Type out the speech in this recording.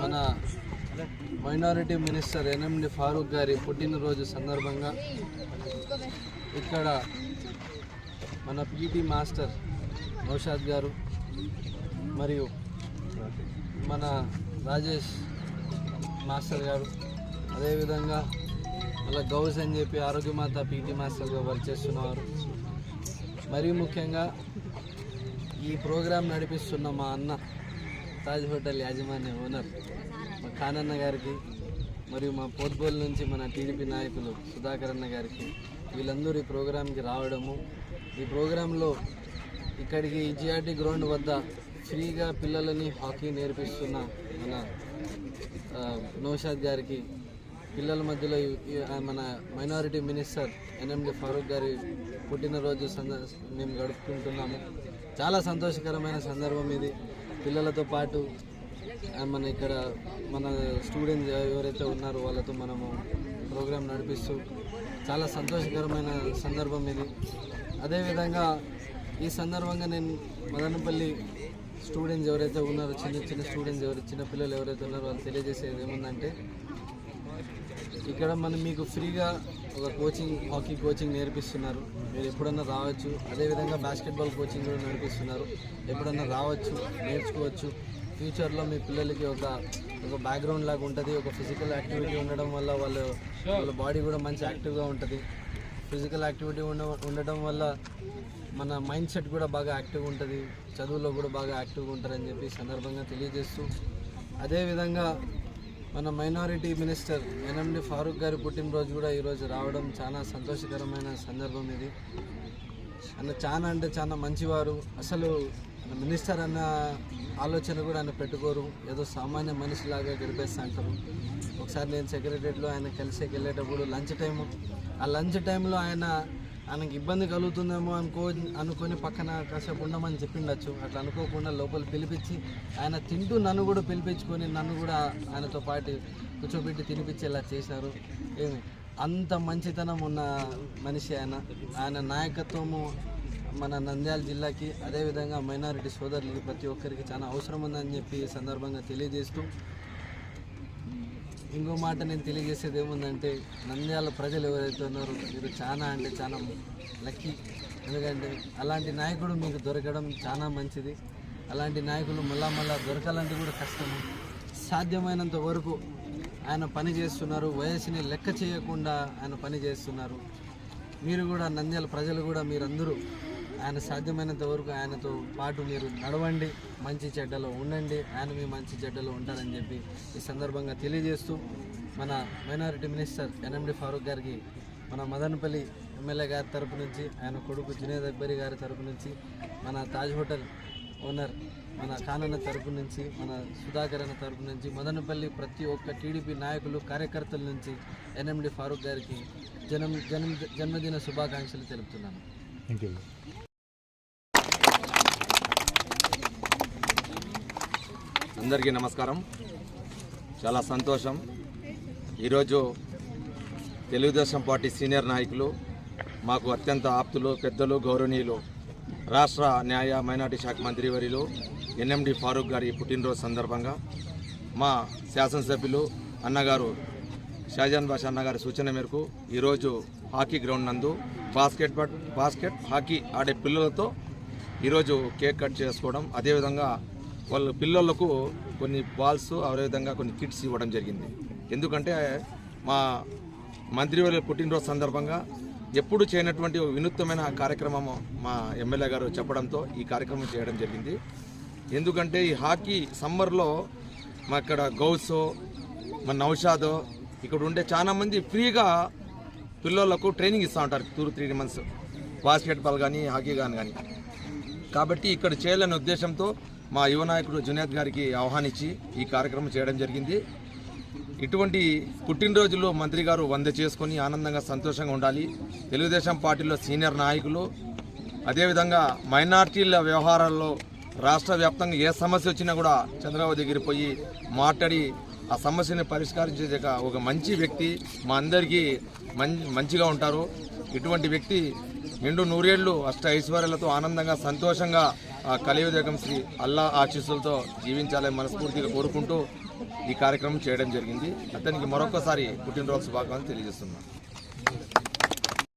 మన minority minister NMD Farooq గారి పుట్టినరోజు సందర్భంగా ఇక్కడ మన పీటీ మాస్టర్ నౌషాద్ గారు మరియు మన రాజేష్ మాస్టర్ గారు అదేవిధంగా మళ్ళీ గౌస్ అని చెప్పి ఆరోగ్యమాత పీటీ మాస్టర్గా వర్క్ చేస్తున్నారు. మరీ ముఖ్యంగా ఈ ప్రోగ్రాం నడిపిస్తున్న మా అన్న తాజ్ హోటల్ యాజమాన్య ఓనర్ మా ఖానన్న గారికి మరియు మా పోర్బోల్ నుంచి మన టీడీపీ నాయకులు సుధాకర్ అన్న గారికి వీళ్ళందరూ ఈ ప్రోగ్రాంకి రావడము. ఈ ప్రోగ్రాంలో ఇక్కడికి జిఆర్టీ గ్రౌండ్ వద్ద ఫ్రీగా పిల్లలని హాకీ నేర్పిస్తున్న మన నౌషాద్ గారికి పిల్లల మధ్యలో మన మైనారిటీ మినిస్టర్ ఎన్ఎండి ఫారూక్ గారి పుట్టినరోజు సంద మేము గడుపుకుంటున్నాము. చాలా సంతోషకరమైన సందర్భం ఇది. పిల్లలతో పాటు మన ఇక్కడ మన స్టూడెంట్స్ ఎవరైతే ఉన్నారో వాళ్ళతో మనము ప్రోగ్రాం నడిపిస్తూ చాలా సంతోషకరమైన సందర్భం ఇది. అదేవిధంగా ఈ సందర్భంగా నేను మదనపల్లి స్టూడెంట్స్ ఎవరైతే ఉన్నారో చిన్న చిన్న స్టూడెంట్స్ ఎవరు చిన్న పిల్లలు ఎవరైతే ఉన్నారో వాళ్ళు తెలియజేసేది ఏముందంటే ఇక్కడ మనం మీకు ఫ్రీగా ఒక కోచింగ్ హాకీ కోచింగ్ నేర్పిస్తున్నారు. మీరు ఎప్పుడన్నా రావచ్చు. అదేవిధంగా బాస్కెట్బాల్ కోచింగ్ కూడా నేర్పిస్తున్నారు. ఎప్పుడన్నా రావచ్చు నేర్చుకోవచ్చు. ఫ్యూచర్లో మీ పిల్లలకి ఒక ఒక బ్యాక్గ్రౌండ్ లాగా ఉంటుంది. ఒక ఫిజికల్ యాక్టివిటీ ఉండడం వల్ల వాళ్ళు వాళ్ళ బాడీ కూడా మంచి యాక్టివ్గా ఉంటుంది. ఫిజికల్ యాక్టివిటీ ఉండ ఉండడం వల్ల మన మైండ్ సెట్ కూడా బాగా యాక్టివ్గా ఉంటుంది. చదువులో కూడా బాగా యాక్టివ్గా ఉంటారని చెప్పి సందర్భంగా తెలియజేస్తూ అదేవిధంగా మన మైనారిటీ మినిస్టర్ ఎన్ఎండి ఫారూక్ గారి పుట్టినరోజు కూడా ఈరోజు రావడం చాలా సంతోషకరమైన సందర్భం ఇది. ఆయన చాలా అంటే చాలా మంచివారు. అసలు మినిస్టర్ అన్న ఆలోచన కూడా ఆయన పెట్టుకోరు. ఏదో సామాన్య మనిషిలాగా గడిపేస్తా అంటారు. ఒకసారి నేను సెక్రటరీలో ఆయన కలిసేకి వెళ్ళేటప్పుడు లంచ్ టైము. ఆ లంచ్ టైంలో ఆయన ఆయనకి ఇబ్బంది కలుగుతుందేమో అనుకో అనుకొని పక్కన కాసేపు ఉండమని చెప్పిండొచ్చు. అట్లా అనుకోకుండా లోపల పిలిపించి ఆయన తింటూ నన్ను కూడా పిలిపించుకొని నన్ను కూడా ఆయనతో పాటు కూర్చోబెట్టి తినిపించేలా చేశారు. ఏమి? అంత మంచితనం ఉన్న మనిషి ఆయన. ఆయన నాయకత్వము మన నంద్యాల జిల్లాకి అదేవిధంగా మైనారిటీ సోదరులకి ప్రతి ఒక్కరికి చాలా అవసరం ఉందని చెప్పి సందర్భంగా తెలియజేస్తూ ఇంకో మాట నేను తెలియజేసేది ఏముందంటే నంద్యాల ప్రజలు ఎవరైతే ఉన్నారో మీరు చాలా అంటే చాలా లక్కీ ఎందుకంటే అలాంటి నాయకుడు మీకు దొరకడం చాలా మంచిది. అలాంటి నాయకులు మళ్ళా మళ్ళా దొరకాలంటే కూడా కష్టము సాధ్యమైనంత వరకు ఆయన పని చేస్తున్నారు. వయసుని లెక్క చేయకుండా ఆయన పని చేస్తున్నారు. మీరు కూడా నంద్యాల ప్రజలు కూడా మీరందరూ ఆయన సాధ్యమైనంత వరకు ఆయనతో పాటు మీరు నడవండి మంచి చెడ్డలో ఉండండి ఆయన మీ మంచి చెడ్డలో ఉంటారని చెప్పి ఈ సందర్భంగా తెలియజేస్తూ మన మైనారిటీ మినిస్టర్ ఎన్ఎండి ఫారూక్ గారికి మన మదనపల్లి ఎమ్మెల్యే గారి తరపు నుంచి ఆయన కొడుకు జునేద్ అక్బరి గారి తరపు నుంచి మన తాజ్ హోటల్ ఓనర్ మన కానన్న తరపు నుంచి మన సుధాకర్ అన్న తరపు నుంచి మదనపల్లి ప్రతి ఒక్క టీడీపీ నాయకులు కార్యకర్తల నుంచి ఎన్ఎండి ఫారూక్ గారికి జన్మ జన్మ జన్మదిన శుభాకాంక్షలు తెలుపుతున్నాను. థ్యాంక్ యూ అందరికీ నమస్కారం. చాలా సంతోషం. ఈరోజు తెలుగుదేశం పార్టీ సీనియర్ నాయకులు మాకు అత్యంత ఆప్తులు పెద్దలు గౌరవనీయులు రాష్ట్ర న్యాయ మైనార్టీ శాఖ మంత్రివర్యులు ఎన్ఎండి ఫారూక్ గారి పుట్టినరోజు సందర్భంగా మా శాసనసభ్యులు అన్నగారు షాజాన్ బాషా అన్నగారి సూచన మేరకు ఈరోజు హాకీ గ్రౌండ్ నందు బాస్కెట్ బట్ బాస్కెట్ హాకీ ఆడే పిల్లలతో ఈరోజు కేక్ కట్ చేసుకోవడం అదేవిధంగా వాళ్ళ పిల్లలకు కొన్ని బాల్స్ అదేవిధంగా కొన్ని కిట్స్ ఇవ్వడం జరిగింది. ఎందుకంటే మా మంత్రివర్య పుట్టినరోజు సందర్భంగా ఎప్పుడు చేయనటువంటి వినూత్నమైన కార్యక్రమం మా ఎమ్మెల్యే గారు చెప్పడంతో ఈ కార్యక్రమం చేయడం జరిగింది. ఎందుకంటే ఈ హాకీ సమ్మర్లో మా ఇక్కడ గౌసో మా నౌషాద్ ఇక్కడ ఉండే చాలామంది ఫ్రీగా పిల్లలకు ట్రైనింగ్ ఇస్తూ ఉంటారు టూ త్రీ మంత్స్. బాస్కెట్బాల్ కానీ హాకీ కానీ కానీ కాబట్టి ఇక్కడ చేయాలనే ఉద్దేశంతో మా యువ నాయకుడు జునేద్ గారికి ఆహ్వానించి ఈ కార్యక్రమం చేయడం జరిగింది. ఇటువంటి పుట్టినరోజుల్లో మంత్రి గారు వంద చేసుకొని ఆనందంగా సంతోషంగా ఉండాలి. తెలుగుదేశం పార్టీలో సీనియర్ నాయకులు అదేవిధంగా మైనార్టీల వ్యవహారాల్లో రాష్ట్ర వ్యాప్తంగా ఏ సమస్య వచ్చినా కూడా చంద్రబాబు దగ్గర పోయి మాట్లాడి ఆ సమస్యని పరిష్కరించే ఒక మంచి వ్యక్తి మా అందరికీ మం మంచిగా ఉంటారు. ఇటువంటి వ్యక్తి నిండు నూరేళ్ళు అష్ట ఐశ్వర్యాలతో ఆనందంగా సంతోషంగా ఆ కలియుగం శ్రీ అల్లా ఆశీస్సులతో జీవించాలని మనస్ఫూర్తిగా కోరుకుంటూ ఈ కార్యక్రమం చేయడం జరిగింది. అతనికి మరొకసారి పుట్టినరోజు భాగం తెలియజేస్తున్నాను.